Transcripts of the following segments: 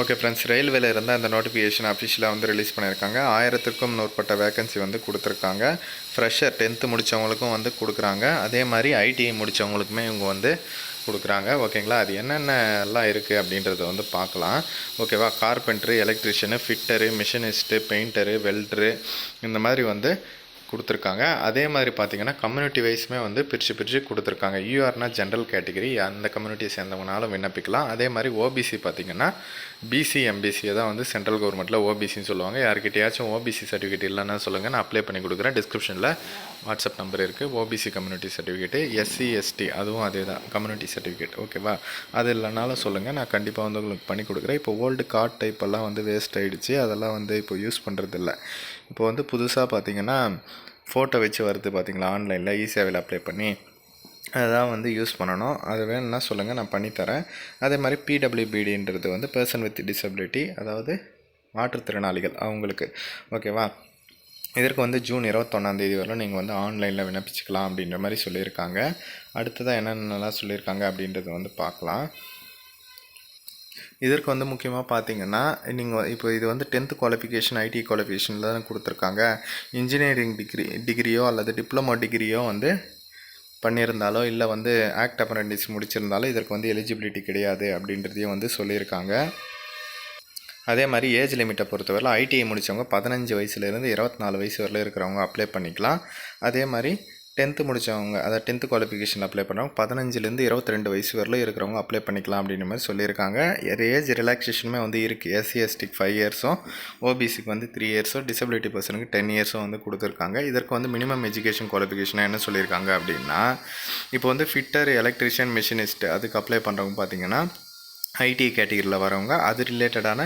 Okay friends ரயில்வேல இருந்தால் அந்த நோட்டிஃபிகேஷன் அஃபிஷியலாக வந்து ரிலீஸ் பண்ணியிருக்காங்க. ஆயிரத்துக்கும் நூற்பட்ட வேகன்சி வந்து கொடுத்துருக்காங்க. ஃப்ரெஷர் டென்த்து முடித்தவங்களுக்கும் வந்து கொடுக்குறாங்க. அதே மாதிரி ஐடிஐ முடித்தவங்களுக்குமே இவங்க வந்து கொடுக்குறாங்க. ஓகேங்களா அது என்னென்னலாம் இருக்குது அப்படின்றத வந்து பார்க்கலாம். ஓகேவா carpenter electrician fitter machinist painter welder இந்த மாதிரி வந்து கொடுத்துருக்காங்க. அதே மாதிரி பார்த்தீங்கன்னா கம்யூனிட்டி வைஸுமே வந்து பிரித்து பிரித்து கொடுத்துருக்காங்க. யூஆர்னா ஜென்ரல் கேட்டகரி அந்த கம்யூனிட்டியை சேர்ந்தவங்கனாலும் விண்ணப்பிக்கலாம். அதே மாதிரி ஓபிசி பார்த்தீங்கன்னா பிசி எம்பிசியை தான் வந்து சென்ட்ரல் கவர்மெண்ட்டில் ஓபிசின்னு சொல்லுவாங்க. யார்கிட்டயாச்சும் ஓபிசி சர்டிஃபிகேட் இல்லைன்னா சொல்லுங்கள் நான் அப்ளை பண்ணி கொடுக்குறேன். டிஸ்கிரிப்ஷனில் வாட்ஸ்அப் நம்பர் இருக்குது OBC community certificate SC ST அதுவும் அதே தான். கம்யூனிட்டி சர்டிஃபிகேட் ஓகேவா அது இல்லைனாலும் சொல்லுங்கள் நான் கண்டிப்பாக வந்து உங்களுக்கு பண்ணி கொடுக்குறேன். இப்போ ஓல்டு கார்ட் டைப்பெல்லாம் வந்து வேஸ்ட் ஆகிடுச்சு அதெல்லாம் வந்து இப்போ யூஸ் பண்ணுறதில்ல இப்போ வந்து புதுசாக பார்த்தீங்கன்னா ஃபோட்டோ வச்சு வருது பார்த்தீங்களா ஆன்லைனில் ஈஸியாவில் அப்ளை பண்ணி அதான் வந்து யூஸ் பண்ணணும். அது வேணும்னா சொல்லுங்கள் நான் பண்ணித்தரேன் அதே மாதிரி பிடபிள்யூபிடின்றது வந்து பர்சன் வித் டிசபிலிட்டி அதாவது மாற்றுத்திறனாளிகள் அவங்களுக்கு. ஓகேவா இதற்கு வந்து ஜூன் இருபத்தொன்னாந்தேதி வரலாம். நீங்கள் வந்து ஆன்லைனில் விண்ணப்பிச்சுக்கலாம் அப்படின்ற மாதிரி சொல்லியிருக்காங்க. அடுத்ததாக என்னென்னலாம் சொல்லியிருக்காங்க அப்படின்றத வந்து பார்க்கலாம். இதற்கு வந்து முக்கியமாக பார்த்தீங்கன்னா நீங்கள் இப்போ இது வந்து டென்த்து குவாலிஃபிகேஷன் ஐடி குவாலிஃபிகேஷனில் தான் கொடுத்துருக்காங்க. இன்ஜினியரிங் டிகிரி டிகிரியோ அல்லது டிப்ளமோ டிகிரியோ வந்து பண்ணியிருந்தாலோ இல்லை வந்து ஆக்ட் அப்ரண்டிஸ் முடிச்சிருந்தாலோ இதற்கு வந்து எலிஜிபிலிட்டி கிடையாது அப்படின்றதையும் வந்து சொல்லியிருக்காங்க. அதே மாதிரி ஏஜ் லிமிட்டை பொறுத்தவரை ஐடிஐ முடித்தவங்க பதினஞ்சு வயசுலேருந்து இருபத்தி நாலு வயசு வரல இருக்கிறவங்க அப்ளை பண்ணிக்கலாம். அதே மாதிரி டென்த்து முடித்தவங்க அதாவது டென்த்து குவாலிஃபிகேஷன் அப்ளை பண்ணுறவங்க பதினஞ்சுலேருந்து இருபத்தி ரெண்டு வயசு வரலும் இருக்கிறவங்க அப்ளை பண்ணிக்கலாம் அப்படின்ற மாதிரி சொல்லியிருக்காங்க. ஏஜ் ரிலாக்ஸேஷனுமே வந்து இருக்குது எஸ்சி எஸ்டிக்கு ஃபைவ் இயர்ஸும் ஓபிசிக்கு வந்து த்ரீ இயர்ஸும் டிசபிலிட்டி பர்சனுக்கு டென் இயர்ஸும் வந்து கொடுத்துருக்காங்க. இதற்கு வந்து மினிமம் எஜுகேஷன் குவாலிஃபிகேஷனாக என்ன சொல்லியிருக்காங்க அப்படின்னா இப்போ வந்து ஃபிட்டர் எலக்ட்ரிஷியன் மிஷினிஸ்ட் அதுக்கு அப்ளை பண்ணுறவங்க பார்த்தீங்கன்னா ஐடி கேட்டகரியில் வரவங்க அது ரிலேட்டடான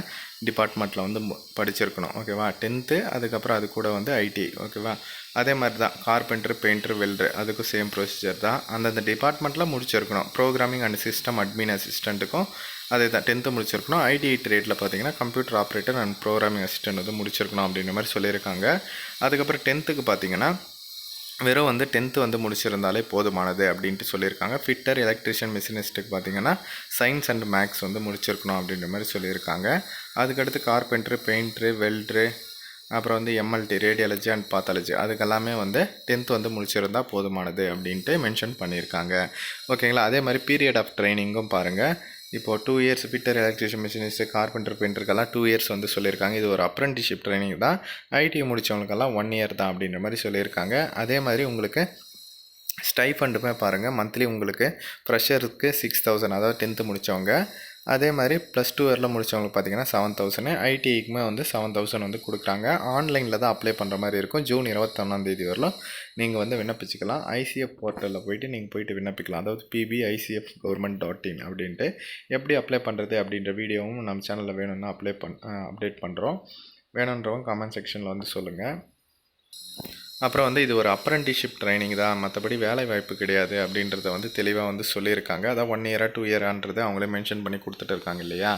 டிபார்ட்மெண்ட்டில் வந்து படிச்சிருக்கணும். ஓகேவா டென்த்து அதுக்கப்புறம் அது கூட வந்து ஐடி ஓகேவா அதே மாதிரி தான் கார்பெண்டர் பெயிண்டர் வெல்டர் அதுக்கும் சேம் ப்ரொசீஜர் தான். அந்தந்த டிபார்ட்மெண்ட்டில் முடிச்சிருக்கணும். ப்ரோக்ராமிங் அண்ட் சிஸ்டம் அட்மின் அசிஸ்டண்ட்டுக்கும் அதே தான் டென்த்து முடிச்சிருக்கணும். ஐடிஐ ட்ரேடில் பார்த்தீங்கன்னா computer operator and programming assistant வந்து முடிச்சிருக்கணும் அப்படின்ற மாதிரி சொல்லியிருக்காங்க. அதுக்கப்புறம் டென்த்துக்கு பார்த்தீங்கன்னா வெறும் வந்து டென்த்து வந்து முடிச்சிருந்தாலே போதுமானது அப்படின்ட்டு சொல்லியிருக்காங்க. ஃபிட்டர் எலக்ட்ரிஷியன் மிஷினிஸ்ட்டுக்கு பார்த்தீங்கன்னா சயின்ஸ் அண்ட் மேக்ஸ் வந்து முடிச்சிருக்கணும் அப்படின்ற மாதிரி சொல்லியிருக்காங்க. அதுக்கடுத்து கார்பெண்டரு பெயிண்ட்ரு வெல்ட்ரு அப்புறம் வந்து எம்எல்டி ரேடியாலஜி அண்ட் பாத்தாலஜி அதுக்கெல்லாமே வந்து டென்த் வந்து முடிச்சிருந்தால் போதுமானது அப்படின்ட்டு மென்ஷன் பண்ணியிருக்காங்க. ஓகேங்களா? அதே மாதிரி பீரியட் ஆஃப் ட்ரைனிங்கும் பாருங்கள் இப்போது two years fitter electrician machinist carpenter பெயிண்டருக்கெல்லாம் two years வந்து சொல்லியிருக்காங்க. இது ஒரு அப்ரெண்டிஷிப் ட்ரைனிங் தான். ஐடி முடித்தவங்களுக்கெல்லாம் ஒன் இயர் தான் அப்படின்ற மாதிரி சொல்லியிருக்காங்க. அதே மாதிரி உங்களுக்கு ஸ்டைஃபண்டுமே பாருங்கள் மந்த்லி உங்களுக்கு ஃப்ரெஷருக்கு சிக்ஸ் தௌசண்ட் அதாவது டென்த்து முடித்தவங்க அதே மாதிரி ப்ளஸ் டூ இயரில் முடித்தவங்களுக்கு பார்த்தீங்கன்னா செவன் தௌசண்ட் ஐடிஐக்குமே வந்து செவன் தௌசண்ட் வந்து கொடுக்குறாங்க. ஆன்லைனில் தான் அப்ளை பண்ணுற மாதிரி இருக்கும். ஜூன் இருபத்தொன்னாந்தேதி வரலாம். நீங்கள் வந்து விண்ணப்பிச்சுக்கலாம். ஐசிஎஃப் போர்ட்டலில் போயிட்டு நீங்கள் போயிட்டு விண்ணப்பிக்கலாம். அதாவது PB ICF government dot in அப்படின்ட்டு எப்படி அப்ளை பண்ணுறது அப்படின்ற வீடியோவும் நம்ம சேனலில் வேணும்னா அப்ளை பண் அப்டேட் பண்ணுறோம் வேணுன்றவங்க கமெண்ட் செக்ஷனில் வந்து சொல்லுங்கள் அப்புறம் வந்து இது ஒரு அப்ரண்டிஷிப் ட்ரைனிங் தான். மற்றபடி வேலை வாய்ப்பு கிடையாது அப்படின்றத வந்து தெளிவாக வந்து சொல்லியிருக்காங்க. அதான் ஒன் இயராக டூ இயரான்றதை அவங்களே மென்ஷன் பண்ணி கொடுத்துட்டு இருக்காங்க இல்லையா?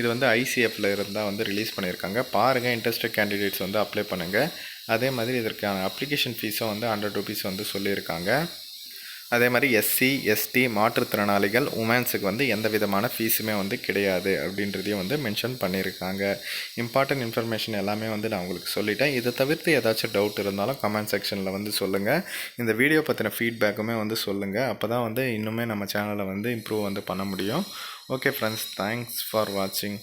இது வந்து ஐசிஎஃப்ல இருந்தால் வந்து ரிலீஸ் பண்ணியிருக்காங்க. பாருங்கள் இன்ட்ரெஸ்டட் கேண்டிடேட்ஸ் வந்து அப்ளை பண்ணுங்கள் அதே மாதிரி இதற்கான அப்ளிகேஷன் ஃபீஸும் வந்து ஹண்ட்ரட் ருபீஸ் வந்து சொல்லியிருக்காங்க. அதே மாதிரி எஸ்சி எஸ்டி மாற்றுத்திறனாளிகள் உமன்ஸுக்கு வந்து எந்த விதமான ஃபீஸுமே வந்து கிடையாது அப்படின்றதையும் வந்து மென்ஷன் பண்ணியிருக்காங்க. இம்பார்ட்டன்ட் இன்ஃபர்மேஷன் எல்லாமே வந்து நான் உங்களுக்கு சொல்லிட்டேன். இதை தவிர்த்து ஏதாச்சும் டவுட் இருந்தாலும் கமெண்ட் செக்ஷனில் வந்து சொல்லுங்கள் இந்த வீடியோ பற்றின ஃபீட்பேக்குமே வந்து சொல்லுங்கள் அப்போ தான் வந்து இன்னுமே நம்ம சேனலை வந்து இம்ப்ரூவ் வந்து பண்ண முடியும். ஓகே ஃப்ரெண்ட்ஸ் தேங்க்ஸ் ஃபார் வாட்சிங்